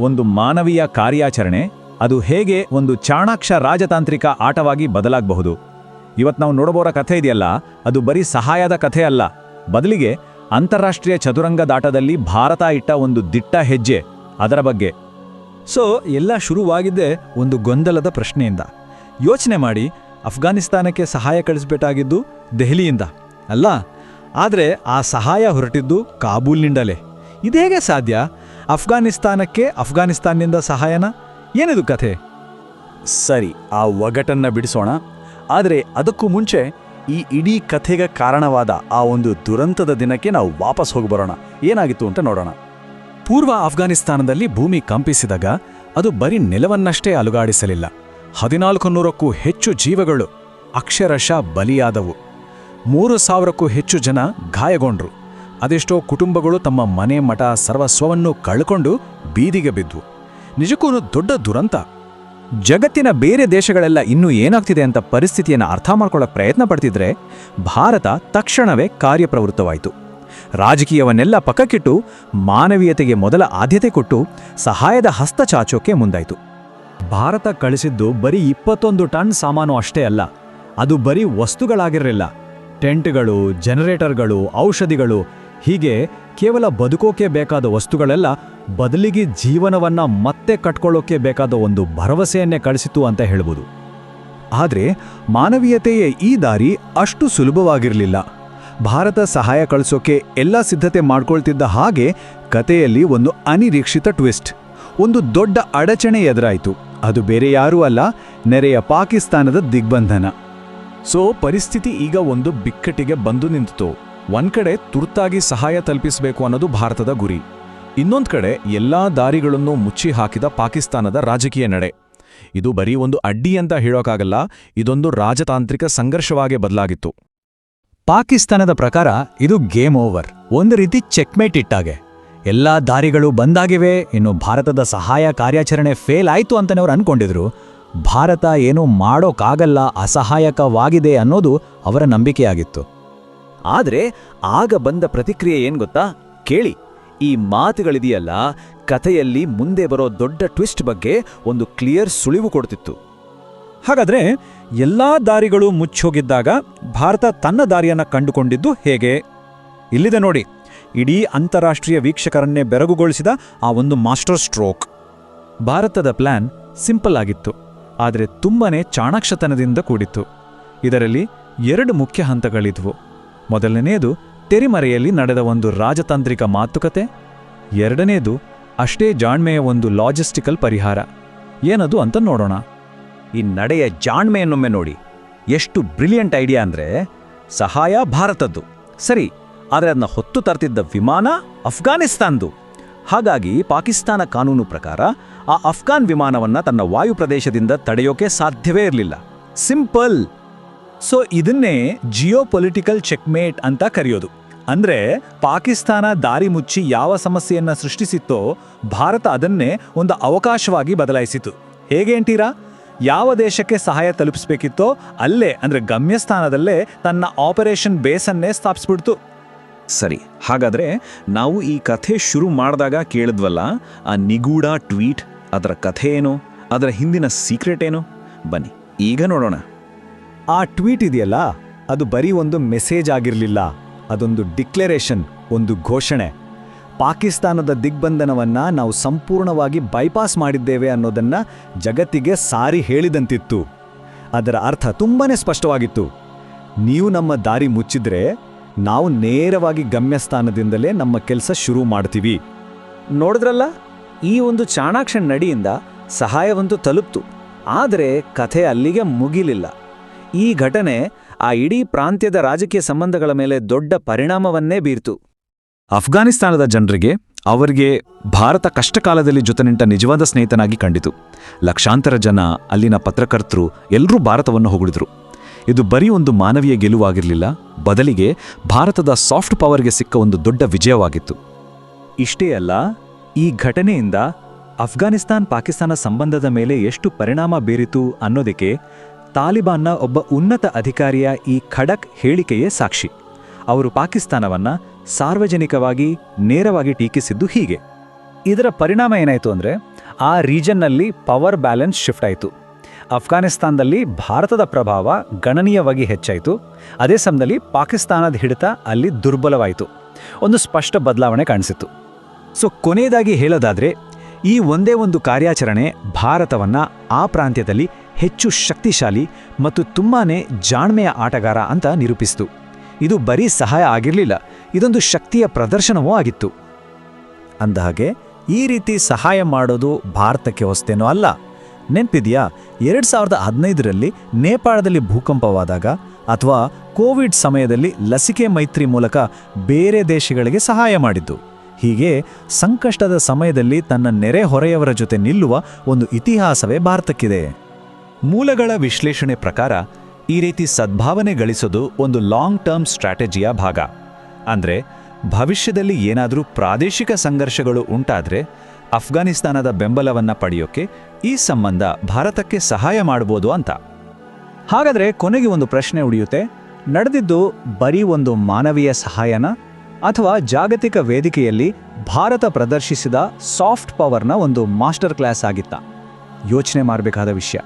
ಒಂದು ಮಾನವೀಯ ಕಾರ್ಯಾಚರಣೆ, ಅದು ಹೇಗೆ ಒಂದು ಚಾಣಾಕ್ಷ ರಾಜತಾಂತ್ರಿಕ ಆಟವಾಗಿ ಬದಲಾಗಬಹುದು. ಇವತ್ತು ನಾವು ನೋಡಬೋರ ಕಥೆ ಇದೆಯಲ್ಲ, ಅದು ಬರೀ ಸಹಾಯದ ಕಥೆ ಅಲ್ಲ. ಬದಲಿಗೆ ಅಂತಾರಾಷ್ಟ್ರೀಯ ಚದುರಂಗದಾಟದಲ್ಲಿ ಭಾರತ ಇಟ್ಟ ಒಂದು ದಿಟ್ಟ ಹೆಜ್ಜೆ, ಅದರ ಬಗ್ಗೆ. ಸೊ, ಎಲ್ಲ ಶುರುವಾಗಿದ್ದೆ ಒಂದು ಗೊಂದಲದ ಪ್ರಶ್ನೆಯಿಂದ. ಯೋಚನೆ ಮಾಡಿ, ಅಫ್ಘಾನಿಸ್ತಾನಕ್ಕೆ ಸಹಾಯ ಕಳಿಸಬೇಕಾಗಿದ್ದು ದೆಹಲಿಯಿಂದ, ಅಲ್ಲ? ಆದರೆ ಆ ಸಹಾಯ ಹೊರಟಿದ್ದು ಕಾಬೂಲ್ನಿಂದಲೇ. ಇದೇಗೆ ಸಾಧ್ಯ? ಅಫ್ಘಾನಿಸ್ತಾನಕ್ಕೆ ಅಫ್ಘಾನಿಸ್ತಾನ್ನಿಂದ ಸಹಾಯನ? ಏನಿದು ಕಥೆ? ಸರಿ ಆ ಒಗಟನ್ನ ಬಿಡಿಸೋಣ. ಆದರೆ ಅದಕ್ಕೂ ಮುಂಚೆ ಈ ಇಡೀ ಕಥೆಗೆ ಕಾರಣವಾದ ಆ ಒಂದು ದುರಂತದ ದಿನಕ್ಕೆ ನಾವು ವಾಪಸ್ ಹೋಗಿಬರೋಣ. ಏನಾಗಿತ್ತು ಅಂತ ನೋಡೋಣ. ಪೂರ್ವ ಅಫ್ಘಾನಿಸ್ತಾನದಲ್ಲಿ ಭೂಮಿ ಕಂಪಿಸಿದಾಗ ಅದು ಬರೀ ನೆಲವನ್ನಷ್ಟೇ ಅಲುಗಾಡಿಸಲಿಲ್ಲ. ಹದಿನಾಲ್ಕು ನೂರಕ್ಕೂ ಹೆಚ್ಚು ಜೀವಗಳು ಅಕ್ಷರಶಃ ಬಲಿಯಾದವು. ಮೂರು ಸಾವಿರಕ್ಕೂ ಹೆಚ್ಚು ಜನ ಗಾಯಗೊಂಡ್ರು. ಅದೆಷ್ಟೋ ಕುಟುಂಬಗಳು ತಮ್ಮ ಮನೆ ಮಠ ಸರ್ವಸ್ವವನ್ನು ಕಳ್ಕೊಂಡು ಬೀದಿಗೆ ಬಿದ್ವು ನಿಜಕ್ಕೂ ದೊಡ್ಡ ದುರಂತ. ಜಗತ್ತಿನ ಬೇರೆ ದೇಶಗಳೆಲ್ಲ ಇನ್ನೂ ಏನಾಗ್ತಿದೆ ಅಂತ ಪರಿಸ್ಥಿತಿಯನ್ನು ಅರ್ಥ ಮಾಡ್ಕೊಳ್ಳೋಕೆ ಪ್ರಯತ್ನ ಪಡ್ತಿದ್ರೆ ಭಾರತ ತಕ್ಷಣವೇ ಕಾರ್ಯಪ್ರವೃತ್ತವಾಯಿತು. ರಾಜಕೀಯವನ್ನೆಲ್ಲ ಪಕ್ಕಕ್ಕಿಟ್ಟು ಮಾನವೀಯತೆಗೆ ಮೊದಲ ಆದ್ಯತೆ ಕೊಟ್ಟು ಸಹಾಯದ ಹಸ್ತ ಚಾಚೋಕೆ ಮುಂದಾಯಿತು. ಭಾರತ ಕಳಿಸಿದ್ದು ಬರೀ ಇಪ್ಪತ್ತೊಂದು ಟನ್ ಸಾಮಾನು ಅಷ್ಟೇ ಅಲ್ಲ, ಅದು ಬರೀ ವಸ್ತುಗಳಾಗಿರಲಿಲ್ಲ. ಟೆಂಟ್ಗಳು, ಜನರೇಟರ್ಗಳು, ಔಷಧಿಗಳು ಹೀಗೆ ಕೇವಲ ಬದುಕೋಕೆ ಬೇಕಾದ ವಸ್ತುಗಳೆಲ್ಲ ಬದಲಿಗೆ ಜೀವನವನ್ನ ಮತ್ತೆ ಕಟ್ಕೊಳ್ಳೋಕೆ ಬೇಕಾದ ಒಂದು ಭರವಸೆಯನ್ನೇ ಕಳಿಸಿತು ಅಂತ ಹೇಳ್ಬೋದು. ಆದರೆ ಮಾನವೀಯತೆಯ ಈ ದಾರಿ ಅಷ್ಟು ಸುಲಭವಾಗಿರಲಿಲ್ಲ. ಭಾರತ ಸಹಾಯ ಕಳಿಸೋಕೆ ಎಲ್ಲ ಸಿದ್ಧತೆ ಮಾಡ್ಕೊಳ್ತಿದ್ದ ಹಾಗೆ ಕತೆಯಲ್ಲಿ ಒಂದು ಅನಿರೀಕ್ಷಿತ ಟ್ವಿಸ್ಟ್, ಒಂದು ದೊಡ್ಡ ಅಡಚಣೆ ಎದುರಾಯಿತು. ಅದು ಬೇರೆ ಯಾರೂ ಅಲ್ಲ, ನೆರೆಯ ಪಾಕಿಸ್ತಾನದ ದಿಗ್ಬಂಧನ. ಸೊ ಪರಿಸ್ಥಿತಿ ಈಗ ಒಂದು ಬಿಕ್ಕಟ್ಟಿಗೆ ಬಂದು ನಿಂತಿತು. ಒಂದ್ ಕಡೆ ತುರ್ತಾಗಿ ಸಹಾಯ ತಲುಪಿಸಬೇಕು ಅನ್ನೋದು ಭಾರತದ ಗುರಿ. ಇನ್ನೊಂದು ಕಡೆ ಎಲ್ಲಾ ದಾರಿಗಳನ್ನು ಮುಚ್ಚಿ ಹಾಕಿದ ಪಾಕಿಸ್ತಾನದ ರಾಜಕೀಯ ನಡೆ. ಇದು ಬರೀ ಒಂದು ಅಡ್ಡಿ ಅಂತ ಹೇಳೋಕ್ಕಾಗಲ್ಲ ಇದೊಂದು ರಾಜತಾಂತ್ರಿಕ ಸಂಘರ್ಷವಾಗಿ ಬದಲಾಗಿತ್ತು. ಪಾಕಿಸ್ತಾನದ ಪ್ರಕಾರ ಇದು ಗೇಮ್ ಓವರ್. ಒಂದು ರೀತಿ ಚೆಕ್ಮೇಟ್ ಇಟ್ಟಾಗೆ. ಎಲ್ಲ ದಾರಿಗಳು ಬಂದಾಗಿವೆ, ಇನ್ನು ಭಾರತದ ಸಹಾಯ ಕಾರ್ಯಾಚರಣೆ ಫೇಲ್ ಆಯ್ತು ಅಂತನೇ ಅವರು ಅನ್ಕೊಂಡಿದ್ರು. ಭಾರತ ಏನೂ ಮಾಡೋಕ್ಕಾಗಲ್ಲ ಅಸಹಾಯಕವಾಗಿದೆ ಅನ್ನೋದು ಅವರ ನಂಬಿಕೆಯಾಗಿತ್ತು. ಆದ್ರೆ ಆಗ ಬಂದ ಪ್ರತಿಕ್ರಿಯೆ ಏನು ಗೊತ್ತಾ? ಕೇಳಿ. ಈ ಮಾತುಗಳಿದೆಯಲ್ಲ, ಕಥೆಯಲ್ಲಿ ಮುಂದೆ ಬರೋ ದೊಡ್ಡ ಟ್ವಿಸ್ಟ್ ಬಗ್ಗೆ ಒಂದು ಕ್ಲಿಯರ್ ಸುಳಿವು ಕೊಡ್ತಿತ್ತು. ಹಾಗಾದರೆ ಎಲ್ಲ ದಾರಿಗಳು ಮುಚ್ಚೋಗಿದ್ದಾಗ ಭಾರತ ತನ್ನ ದಾರಿಯನ್ನು ಕಂಡುಕೊಂಡಿದ್ದು ಹೇಗೆ? ಇಲ್ಲಿದೆ ನೋಡಿ. ಇಡೀ ಅಂತಾರಾಷ್ಟ್ರೀಯ ವೀಕ್ಷಕರನ್ನೇ ಬೆರಗುಗೊಳಿಸಿದ ಆ ಒಂದು ಮಾಸ್ಟರ್ ಸ್ಟ್ರೋಕ್. ಭಾರತದ ಪ್ಲಾನ್ ಸಿಂಪಲ್ ಆಗಿತ್ತು. ಆದರೆ ತುಂಬನೇ ಚಾಣಾಕ್ಷತನದಿಂದ ಕೂಡಿತ್ತು. ಇದರಲ್ಲಿ ಎರಡು ಮುಖ್ಯ ಹಂತಗಳಿದ್ವು. ಮೊದಲನೆಯದು ತೆರಿಮರೆಯಲ್ಲಿ ನಡೆದ ಒಂದು ರಾಜತಾಂತ್ರಿಕ ಮಾತುಕತೆ ಎರಡನೇದು ಅಷ್ಟೇ ಜಾಣ್ಮೆಯ ಒಂದು ಲಾಜಿಸ್ಟಿಕಲ್ ಪರಿಹಾರ. ಏನದು ಅಂತ ನೋಡೋಣ. ಈ ನಡೆಯ ಜಾಣ್ಮೆಯನ್ನೊಮ್ಮೆ ನೋಡಿ. ಎಷ್ಟು ಬ್ರಿಲಿಯಂಟ್ ಐಡಿಯಾ ಅಂದರೆ ಸಹಾಯ ಭಾರತದ್ದು. ಸರಿ, ಆದರೆ ಅದನ್ನ ಹೊತ್ತು ತರ್ತಿದ್ದ ವಿಮಾನ ಅಫ್ಘಾನಿಸ್ತಾನ್ದು. ಹಾಗಾಗಿ ಪಾಕಿಸ್ತಾನ ಕಾನೂನು ಪ್ರಕಾರ ಆ ಅಫ್ಘಾನ್ ವಿಮಾನವನ್ನು ತನ್ನ ವಾಯು ಪ್ರದೇಶದಿಂದ ತಡೆಯೋಕೆ ಸಾಧ್ಯವೇ ಇರಲಿಲ್ಲ. ಸಿಂಪಲ್ ಸೊ ಇದನ್ನೇ ಜಿಯೋ ಪೊಲಿಟಿಕಲ್ ಚೆಕ್ಮೇಟ್ ಅಂತ ಕರೆಯೋದು. ಅಂದ್ರೆ ಪಾಕಿಸ್ತಾನ ದಾರಿ ಮುಚ್ಚಿ ಯಾವ ಸಮಸ್ಯೆಯನ್ನ ಸೃಷ್ಟಿಸಿತ್ತೋ ಭಾರತ ಅದನ್ನೇ ಒಂದು ಅವಕಾಶವಾಗಿ ಬದಲಾಯಿಸಿತು. ಹೇಗೆ ಯಾವ ದೇಶಕ್ಕೆ ಸಹಾಯ ತಲುಪಿಸ್ಬೇಕಿತ್ತೋ ಅಲ್ಲೇ, ಅಂದ್ರೆ ಗಮ್ಯಸ್ಥಾನದಲ್ಲೇ ತನ್ನ ಆಪರೇಷನ್ ಬೇಸನ್ನೇ ಸ್ಥಾಪಿಸ್ಬಿಡ್ತು. ಸರಿ, ಹಾಗಾದ್ರೆ ನಾವು ಈ ಕಥೆ ಶುರು ಮಾಡಿದಾಗ ಕೇಳಿದ್ವಲ್ಲ, ಆ ನಿಗೂಢ ಟ್ವೀಟ್, ಅದರ ಕಥೆ ಏನು, ಅದರ ಹಿಂದಿನ ಸೀಕ್ರೆಟ್ ಏನು? ಬನ್ನಿ, ಈಗ ನೋಡೋಣ. ಆ ಟ್ವೀಟ್ ಇದೆಯಲ್ಲ? ಅದು ಬರೀ ಒಂದು ಮೆಸೇಜ್ ಆಗಿರಲಿಲ್ಲ. ಅದೊಂದು ಡಿಕ್ಲರೇಷನ್, ಒಂದು ಘೋಷಣೆ. ಪಾಕಿಸ್ತಾನದ ದಿಗ್ಬಂಧನವನ್ನು ನಾವು ಸಂಪೂರ್ಣವಾಗಿ ಬೈಪಾಸ್ ಮಾಡಿದ್ದೇವೆ ಅನ್ನೋದನ್ನು ಜಗತ್ತಿಗೆ ಸಾರಿ ಹೇಳಿದಂತಿತ್ತು. ಅದರ ಅರ್ಥ ತುಂಬಾ ಸ್ಪಷ್ಟವಾಗಿತ್ತು. ನೀವು ನಮ್ಮ ದಾರಿ ಮುಚ್ಚಿದ್ರೆ ನಾವು ನೇರವಾಗಿ ಗಮ್ಯಸ್ಥಾನದಿಂದಲೇ ನಮ್ಮ ಕೆಲಸ ಶುರು ಮಾಡ್ತೀವಿ. ನೋಡಿದ್ರಲ್ಲ? ಈ ಒಂದು ಚಾಣಾಕ್ಷನ್ ನಡಿಯಿಂದ ಸಹಾಯವಂತೂ ತಲುಪ್ತು. ಆದರೆ ಕಥೆ ಅಲ್ಲಿಗೆ ಮುಗಿಲಿಲ್ಲ. ಈ ಘಟನೆ ಆ ಇಡೀ ಪ್ರಾಂತ್ಯದ ರಾಜಕೀಯ ಸಂಬಂಧಗಳ ಮೇಲೆ ದೊಡ್ಡ ಪರಿಣಾಮವನ್ನೇ ಬೀರ್ತು. ಅಫ್ಘಾನಿಸ್ತಾನದ ಜನರಿಗೆ ಅವರಿಗೆ ಭಾರತ ಕಷ್ಟಕಾಲದಲ್ಲಿ ಜೊತೆ ನಿಂಟ ನಿಜವಾದ ಸ್ನೇಹಿತನಾಗಿ ಕಂಡಿತು. ಲಕ್ಷಾಂತರ ಜನ ಅಲ್ಲಿನ ಪತ್ರಕರ್ತರು ಎಲ್ಲರೂ ಭಾರತವನ್ನು ಹೊಗಳಿದ್ರು. ಇದು ಬರೀ ಒಂದು ಮಾನವೀಯ ಗೆಲುವಾಗಿರಲಿಲ್ಲ, ಬದಲಿಗೆ ಭಾರತದ ಸಾಫ್ಟ್ ಪವರ್ಗೆ ಸಿಕ್ಕ ಒಂದು ದೊಡ್ಡ ವಿಜಯವಾಗಿತ್ತು. ಇಷ್ಟೇ ಅಲ್ಲ, ಈ ಘಟನೆಯಿಂದ ಅಫ್ಘಾನಿಸ್ತಾನ್ ಪಾಕಿಸ್ತಾನ ಸಂಬಂಧದ ಮೇಲೆ ಎಷ್ಟು ಪರಿಣಾಮ ಬೀರಿತು ಅನ್ನೋದಕ್ಕೆ ತಾಲಿಬಾನ್ನ ಒಬ್ಬ ಉನ್ನತ ಅಧಿಕಾರಿಯ ಈ ಖಡಕ್ ಹೇಳಿಕೆಯೇ ಸಾಕ್ಷಿ. ಅವರು ಪಾಕಿಸ್ತಾನವನ್ನ ಸಾರ್ವಜನಿಕವಾಗಿ ನೇರವಾಗಿ ಟೀಕಿಸಿದ್ದು ಹೀಗೆ. ಇದರ ಪರಿಣಾಮ ಏನಾಯಿತು ಅಂದರೆ, ಆ ರೀಜನ್ನಲ್ಲಿ ಪವರ್ ಬ್ಯಾಲೆನ್ಸ್ ಶಿಫ್ಟ್ ಆಯಿತು. ಅಫ್ಘಾನಿಸ್ತಾನದಲ್ಲಿ ಭಾರತದ ಪ್ರಭಾವ ಗಣನೀಯವಾಗಿ ಹೆಚ್ಚಾಯಿತು. ಅದೇ ಸಮಯದಲ್ಲಿ ಪಾಕಿಸ್ತಾನದ ಹಿಡಿತ ಅಲ್ಲಿ ದುರ್ಬಲವಾಯಿತು. ಒಂದು ಸ್ಪಷ್ಟ ಬದಲಾವಣೆ ಕಾಣಿಸಿತ್ತು. ಸೊ, ಕೊನೆಯದಾಗಿ ಹೇಳೋದಾದ್ರೆ, ಈ ಒಂದೇ ಒಂದು ಕಾರ್ಯಾಚರಣೆ ಭಾರತವನ್ನು ಆ ಪ್ರಾಂತ್ಯದಲ್ಲಿ ಹೆಚ್ಚು ಶಕ್ತಿಶಾಲಿ ಮತ್ತು ತುಂಬಾನೇ ಜಾಣ್ಮೆಯ ಆಟಗಾರ ಅಂತ ನಿರೂಪಿಸಿತು. ಇದು ಬರೀ ಸಹಾಯ ಆಗಿರಲಿಲ್ಲ, ಇದೊಂದು ಶಕ್ತಿಯ ಪ್ರದರ್ಶನವೂ ಆಗಿತ್ತು. ಅಂದಹಾಗೆ, ಈ ರೀತಿ ಸಹಾಯ ಮಾಡೋದು ಭಾರತಕ್ಕೆ ಹೊಸ್ತೇನೋ ಅಲ್ಲ. ನೆನ್ಪಿದೆಯಾ, ಎರಡು ಸಾವಿರದ ಹದಿನೈದರಲ್ಲಿ ನೇಪಾಳದಲ್ಲಿ ಭೂಕಂಪವಾದಾಗ ಅಥವಾ ಕೋವಿಡ್ ಸಮಯದಲ್ಲಿ ಲಸಿಕೆ ಮೈತ್ರಿ ಮೂಲಕ ಬೇರೆ ದೇಶಗಳಿಗೆ ಸಹಾಯ ಮಾಡಿದ್ದು. ಹೀಗೆ ಸಂಕಷ್ಟದ ಸಮಯದಲ್ಲಿ ತನ್ನ ನೆರೆಹೊರೆಯವರ ಜೊತೆ ನಿಲ್ಲುವ ಒಂದು ಇತಿಹಾಸವೇ ಭಾರತಕ್ಕಿದೆ. ಮೂಲಗಳ ವಿಶ್ಲೇಷಣೆ ಪ್ರಕಾರ ಈ ರೀತಿ ಸದ್ಭಾವನೆ ಗಳಿಸೋದು ಒಂದು ಲಾಂಗ್ ಟರ್ಮ್ ಸ್ಟ್ರಾಟಜಿಯ ಭಾಗ. ಅಂದ್ರೆ ಭವಿಷ್ಯದಲ್ಲಿ ಏನಾದರೂ ಪ್ರಾದೇಶಿಕ ಸಂಘರ್ಷಗಳು ಉಂಟಾದರೆ ಅಫ್ಘಾನಿಸ್ತಾನದ ಬೆಂಬಲವನ್ನ ಪಡೆಯೋಕೆ ಈ ಸಂಬಂಧ ಭಾರತಕ್ಕೆ ಸಹಾಯ ಮಾಡಬಹುದು ಅಂತ. ಹಾಗಾದ್ರೆ ಕೊನೆಗೆ ಒಂದು ಪ್ರಶ್ನೆ ಉಳಿಯುತ್ತೆ. ನಡೆದಿದ್ದು ಬರೀ ಒಂದು ಮಾನವೀಯ ಸಹಾಯನ ಅಥವಾ ಜಾಗತಿಕ ವೇದಿಕೆಯಲ್ಲಿ ಭಾರತ ಪ್ರದರ್ಶಿಸಿದ ಸಾಫ್ಟ್ ಪವರ್ನ ಒಂದು ಮಾಸ್ಟರ್ ಕ್ಲಾಸ್ ಆಗಿತ್ತ? ಯೋಚನೆ ಮಾಡಬೇಕಾದ ವಿಷಯ.